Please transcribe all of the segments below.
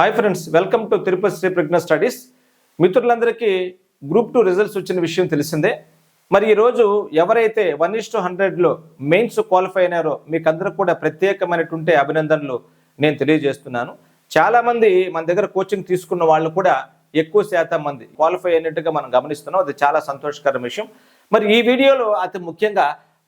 Hi friends welcome to Tirupati Shri Pragna studies మిత్రులందరికీ group two results వచ్చిన విషయం తెలిసిందే. మరి ఈరోజు ఎవరైతే వన్ ఇస్ టు హండ్రెడ్లో మెయిన్స్ క్వాలిఫై అయినారో మీకు కూడా ప్రత్యేకమైనటువంటి అభినందనలు నేను తెలియజేస్తున్నాను. చాలామంది మన దగ్గర కోచింగ్ తీసుకున్న వాళ్ళు కూడా ఎక్కువ శాతం మంది క్వాలిఫై అయినట్టుగా మనం గమనిస్తున్నాం. అది చాలా సంతోషకర విషయం. మరి ఈ వీడియోలో అతి ముఖ్యంగా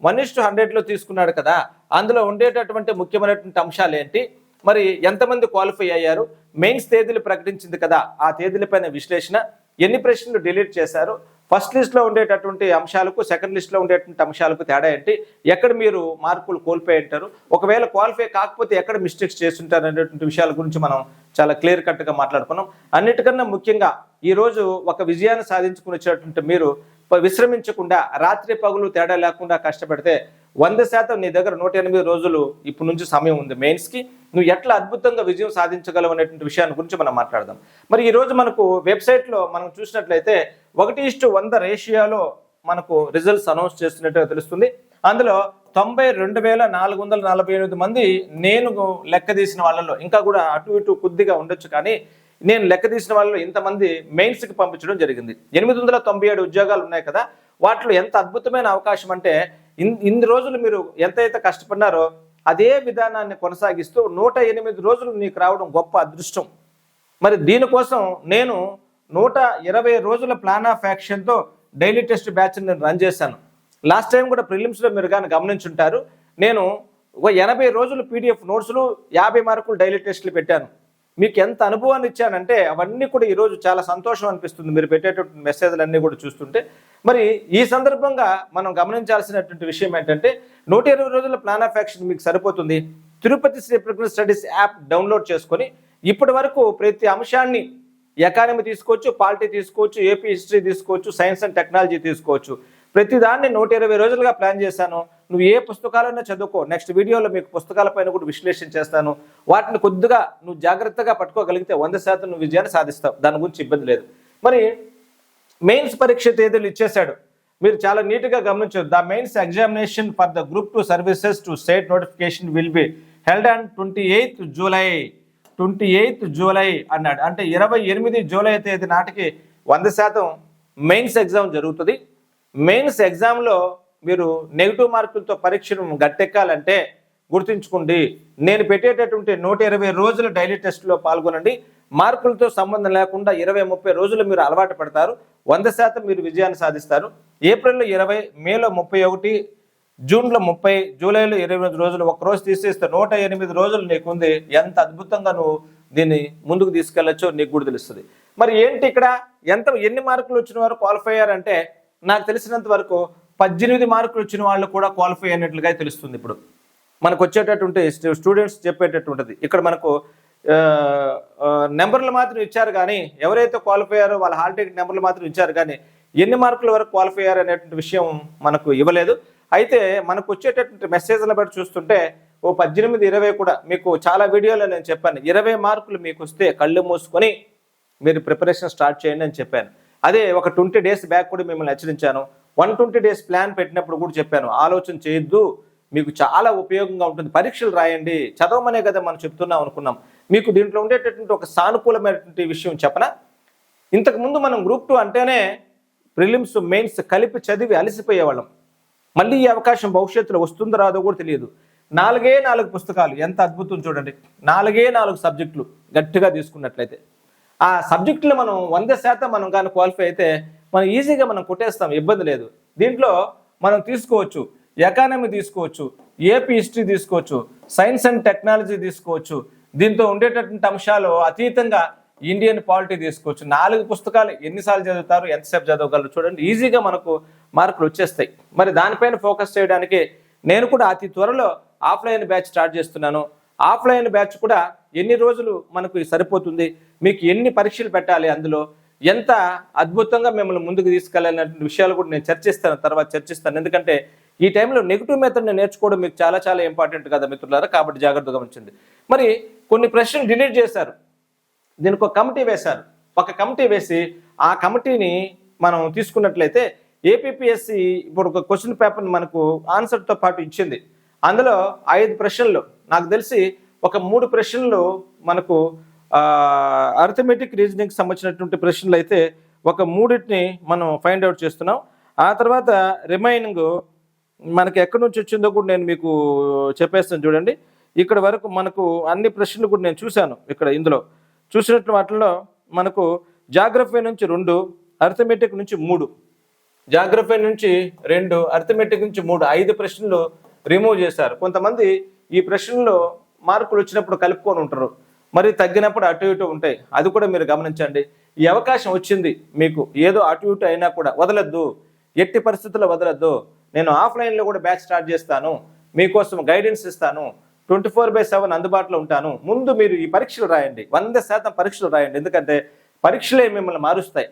వన్ ఇస్ టు హండ్రెడ్లో తీసుకున్నాడు కదా. అందులో ఉండేటటువంటి ముఖ్యమైనటువంటి అంశాలు ఏంటి? మరి ఎంతమంది క్వాలిఫై అయ్యారు? మెయిన్స్ తేదీలు ప్రకటించింది కదా ఆ తేదీలపైన విశ్లేషణ. ఎన్ని ప్రశ్నలు డిలీట్ చేశారు? ఫస్ట్ లిస్ట్లో ఉండేటటువంటి అంశాలకు సెకండ్ లిస్ట్లో ఉండేటువంటి అంశాలకు తేడా ఏంటి? ఎక్కడ మీరు మార్కులు కోల్పోయి ఉంటారు? ఒకవేళ క్వాలిఫై కాకపోతే ఎక్కడ మిస్టేక్స్ చేస్తుంటారు అనేటువంటి విషయాల గురించి మనం చాలా క్లియర్ కట్గా మాట్లాడుకున్నాం. అన్నిటికన్నా ముఖ్యంగా ఈరోజు ఒక విజయాన్ని సాధించుకుని వచ్చేటువంటి మీరు విశ్రమించకుండా రాత్రి పగులు తేడా లేకుండా కష్టపడితే వంద శాతం నీ దగ్గర నూట ఎనిమిది రోజులు ఇప్పటి నుంచి సమయం ఉంది. మెయిన్స్కి నువ్వు ఎట్లా అద్భుతంగా విజయం సాధించగలవు అనేటువంటి విషయాన్ని గురించి మనం మాట్లాడదాం. మరి ఈరోజు మనకు వెబ్సైట్లో మనం చూసినట్లయితే ఒకటి ఇష్టు వంద రేషియాలో మనకు రిజల్ట్స్ అనౌన్స్ చేస్తున్నట్టుగా తెలుస్తుంది. అందులో తొంభై రెండు వేల నాలుగు వందల నలభై ఎనిమిది మంది నేను లెక్క తీసిన వాళ్ళలో ఇంకా కూడా అటు ఇటు కొద్దిగా ఉండొచ్చు కానీ నేను లెక్క తీసిన వాళ్ళలో ఇంతమంది మెయిన్స్కి పంపించడం జరిగింది. ఎనిమిది వందల తొంభై ఏడు ఉద్యోగాలు ఉన్నాయి కదా వాటిలో ఎంత అద్భుతమైన అవకాశం అంటే ఇన్ ఇన్ని రోజులు మీరు ఎంతైతే కష్టపడినారో అదే విధానాన్ని కొనసాగిస్తూ నూట ఎనిమిది రోజులు నీకు రావడం గొప్ప అదృష్టం. మరి దీనికోసం నేను నూట ఇరవై రోజుల ప్లాన్ ఆఫ్ యాక్షన్తో డైలీ టెస్ట్ బ్యాచ్ని నేను రన్ చేశాను. లాస్ట్ టైం కూడా ప్రిలిమ్స్లో మీరు కానీ గమనించుంటారు. నేను ఒక ఎనభై రోజులు పీడిఎఫ్ నోట్స్లు యాభై మార్కులు డైలీ టెస్ట్లు పెట్టాను. మీకు ఎంత అనుభవాన్ని ఇచ్చానంటే అవన్నీ కూడా ఈరోజు చాలా సంతోషం అనిపిస్తుంది. మీరు పెట్టేటటువంటి మెసేజ్లు అన్నీ కూడా చూస్తుంటే. మరి ఈ సందర్భంగా మనం గమనించాల్సినటువంటి విషయం ఏంటంటే నూట ఇరవై రోజుల ప్లాన్ ఆఫ్ యాక్షన్ మీకు సరిపోతుంది. తిరుపతి శ్రీ ప్రకృతి స్టడీస్ యాప్ డౌన్లోడ్ చేసుకొని ఇప్పటి వరకు ప్రతి అంశాన్ని ఎకానమీ తీసుకోవచ్చు పాలిటీ తీసుకోవచ్చు ఏపీ హిస్టరీ తీసుకోవచ్చు సైన్స్ అండ్ టెక్నాలజీ తీసుకోవచ్చు. ప్రతి దాన్ని నూట ఇరవై రోజులుగా ప్లాన్ చేశాను. నువ్వు ఏ పుస్తకాలైనా చదువుకో. నెక్స్ట్ వీడియోలో మీకు పుస్తకాలపైన కూడా విశ్లేషణ చేస్తాను. వాటిని కొద్దిగా నువ్వు జాగ్రత్తగా పట్టుకోగలిగితే వంద శాతం నువ్వు విజయాన్ని సాధిస్తావు. దాని గురించి ఇబ్బంది లేదు. మరి మెయిన్స్ పరీక్ష తేదీలు ఇచ్చేశాడు. మీరు చాలా నీట్గా గమనించారు the mains examination for the group two services to state notification will be held on twenty eighth July. Twenty eighth July అన్నాడు. అంటే ఇరవై ఎనిమిది జూలై తేదీ నాటికి వంద శాతం మెయిన్స్ ఎగ్జామ్ జరుగుతుంది. మెయిన్స్ ఎగ్జామ్లో మీరు నెగిటివ్ మార్కులతో పరీక్షను గట్టెక్కాలంటే గుర్తుంచుకోండి. నేను పెట్టేటటువంటి నూట ఇరవై రోజుల డైలీ టెస్ట్లో పాల్గొనండి. మార్కులతో సంబంధం లేకుండా ఇరవై ముప్పై రోజులు మీరు అలవాటు పడతారు. వంద శాతం మీరు విజయాన్ని సాధిస్తారు. ఏప్రిల్లో ఇరవై మేలో ముప్పై ఒకటి జూన్లో ముప్పై జూలైలో ఇరవై ఎనిమిది రోజులు ఒక రోజు తీసేస్తే నూట ఎనిమిది రోజులు నీకుంది. ఎంత అద్భుతంగా నువ్వు దీన్ని ముందుకు తీసుకెళ్ళొచ్చో నీకు కూడా తెలుస్తుంది. మరి ఏంటి ఇక్కడ? ఎంత ఎన్ని మార్కులు వచ్చిన వారు క్వాలిఫై అయ్యారంటే నాకు తెలిసినంత వరకు పద్దెనిమిది మార్కులు వచ్చిన వాళ్ళు కూడా క్వాలిఫై అయినట్లుగా తెలుస్తుంది ఇప్పుడు. మనకు వచ్చేటటువంటి స్టూడెంట్స్ చెప్పేటటువంటిది ఇక్కడ మనకు నెంబర్లు మాత్రం ఇచ్చారు కానీ ఎవరైతే క్వాలిఫై అయ్యారో వాళ్ళ హాల్ టికెట్ నెంబర్లు మాత్రం ఇచ్చారు కానీ ఎన్ని మార్కుల వరకు క్వాలిఫై అయ్యారు అనేటువంటి విషయం మనకు ఇవ్వలేదు. అయితే మనకు వచ్చేటటువంటి మెసేజ్ల బట్టి చూస్తుంటే ఓ పద్దెనిమిది ఇరవై కూడా మీకు చాలా వీడియోలో నేను చెప్పాను. ఇరవై మార్కులు మీకు వస్తే కళ్ళు మూసుకొని మీరు ప్రిపరేషన్ స్టార్ట్ చేయండి అని చెప్పాను. అదే ఒక ట్వంటీ డేస్ బ్యాక్ కూడా మిమ్మల్ని హెచ్చరించాను. వన్ ట్వంటీ డేస్ ప్లాన్ పెట్టినప్పుడు కూడా చెప్పాను ఆలోచన చేయొద్దు మీకు చాలా ఉపయోగంగా ఉంటుంది పరీక్షలు రాయండి చదవమనే కదా మనం చెప్తున్నాం అనుకున్నాం. మీకు దీంట్లో ఉండేటటువంటి ఒక సానుకూలమైనటువంటి విషయం చెప్పనా? ఇంతకుముందు మనం గ్రూప్ టూ అంటేనే ప్రిలిమ్స్ మెయిన్స్ కలిపి చదివి అలసిపోయేవాళ్ళం. మళ్ళీ ఈ అవకాశం భవిష్యత్తులో వస్తుందో రాదో కూడా తెలియదు. నాలుగే నాలుగు పుస్తకాలు ఎంత అద్భుతం చూడండి. నాలుగే నాలుగు సబ్జెక్టులు గట్టిగా తీసుకున్నట్లయితే. ఆ సబ్జెక్టులో మనం వంద శాతం మనం కానీ క్వాలిఫై అయితే మనం ఈజీగా మనం కొట్టేస్తాం ఇబ్బంది లేదు. దీంట్లో మనం తీసుకోవచ్చు ఎకానమీ తీసుకోవచ్చు ఏపీ హిస్టరీ తీసుకోవచ్చు సైన్స్ అండ్ టెక్నాలజీ తీసుకోవచ్చు దీంతో ఉండేటటువంటి అంశాలు అతీతంగా ఇండియన్ పాలిటీ తీసుకోవచ్చు. నాలుగు పుస్తకాలు ఎన్నిసార్లు చదువుతారు ఎంతసేపు చదవగలరు చూడండి. ఈజీగా మనకు మార్కులు వచ్చేస్తాయి. మరి దానిపైన ఫోకస్ చేయడానికి నేను కూడా అతి త్వరలో ఆఫ్లైన్ బ్యాచ్ స్టార్ట్ చేస్తున్నాను. ఆఫ్లైన్ బ్యాచ్ కూడా ఎన్ని రోజులు మనకు సరిపోతుంది? మీకు ఎన్ని పరీక్షలు పెట్టాలి అందులో? ఎంత అద్భుతంగా మిమ్మల్ని ముందుకు తీసుకెళ్ళాలనే విషయాలు కూడా నేను చర్చిస్తాను తర్వాత చర్చిస్తాను. ఎందుకంటే ఈ టైంలో నెగిటివ్ మెథడ్ని నేర్చుకోవడం మీకు చాలా చాలా ఇంపార్టెంట్ కదా మిత్రులారా? కాబట్టి జాగ్రత్తగా ఉంచండి. మరి కొన్ని ప్రశ్నలు డిలీట్ చేశారు. దీనికి ఒక కమిటీ వేశారు. ఒక కమిటీ వేసి ఆ కమిటీని మనం తీసుకున్నట్లయితే ఏపీఎస్సి ఇప్పుడు ఒక క్వశ్చన్ పేపర్ని మనకు ఆన్సర్తో పాటు ఇచ్చింది. అందులో ఐదు ప్రశ్నలు. నాకు తెలిసి ఒక మూడు ప్రశ్నలు మనకు అర్థమెటిక్ రీజనింగ్కి సంబంధించినటువంటి ప్రశ్నలు అయితే ఒక మూడింటిని మనం ఫైండ్ అవుట్ చేస్తున్నాం. ఆ తర్వాత రిమైనింగ్ మనకి ఎక్కడి నుంచి వచ్చిందో కూడా నేను మీకు చెప్పేస్తాను చూడండి. ఇక్కడ వరకు మనకు అన్ని ప్రశ్నలు కూడా నేను చూశాను ఇక్కడ ఇందులో. చూసినట్టు వాటిల్లో మనకు జాగ్రఫీ నుంచి రెండు అర్థమెటిక్ నుంచి మూడు. జాగ్రఫీ నుంచి రెండు అర్థమెటిక్ నుంచి మూడు ఐదు ప్రశ్నలు రిమూవ్ చేశారు. కొంతమంది ఈ ప్రశ్నలో మార్కులు వచ్చినప్పుడు కలుపుకొని ఉంటారు. మరి తగ్గినప్పుడు అటు ఇటు ఉంటాయి. అది కూడా మీరు గమనించండి. ఈ అవకాశం వచ్చింది మీకు. ఏదో అటు ఇటు అయినా కూడా వదలద్దు. ఎట్టి పరిస్థితుల్లో వదలద్దు. నేను ఆఫ్లైన్లో కూడా బ్యాచ్ స్టార్ట్ చేస్తాను. మీకోసం గైడెన్స్ ఇస్తాను. ట్వంటీ ఫోర్ బై సెవెన్ అందుబాటులో ఉంటాను. ముందు మీరు ఈ పరీక్షలు రాయండి. వంద శాతం పరీక్షలు రాయండి. ఎందుకంటే పరీక్షలే మిమ్మల్ని మారుస్తాయి.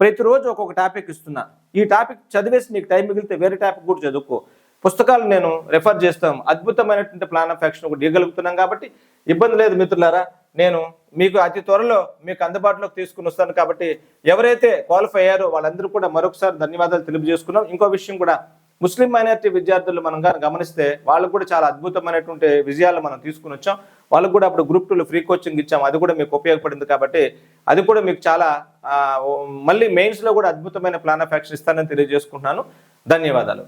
ప్రతిరోజు ఒక్కొక్క టాపిక్ ఇస్తున్నా. ఈ టాపిక్ చదివేసి నీకు టైం మిగిలితే వేరే టాపిక్ కూడా చదువుకో. పుస్తకాలు నేను రెఫర్ చేస్తాం. అద్భుతమైనటువంటి ప్లాన్ ఆఫ్ యాక్షన్ ఒకటి ఇవ్వగలుగుతున్నాం కాబట్టి ఇబ్బంది లేదు మిత్రులారా. నేను మీకు అతి త్వరలో మీకు అందుబాటులోకి తీసుకుని వస్తాను కాబట్టి ఎవరైతే క్వాలిఫై అయ్యారో వాళ్ళందరూ కూడా మరొకసారి ధన్యవాదాలు తెలియజేసుకున్నాం. ఇంకో విషయం కూడా ముస్లిం మైనారిటీ విద్యార్థులు మనం కానీ గమనిస్తే వాళ్ళకు కూడా చాలా అద్భుతమైనటువంటి విజయాలు మనం తీసుకుని వచ్చాం. వాళ్ళకు కూడా అప్పుడు గ్రూప్ టూలో ఫ్రీ కోచింగ్ ఇచ్చాం. అది కూడా మీకు ఉపయోగపడింది కాబట్టి అది కూడా మీకు చాలా మళ్ళీ మెయిన్స్లో కూడా అద్భుతమైన ప్లాన్ ఆఫ్ యాక్షన్ ఇస్తానని తెలియజేసుకుంటున్నాను. ధన్యవాదాలు.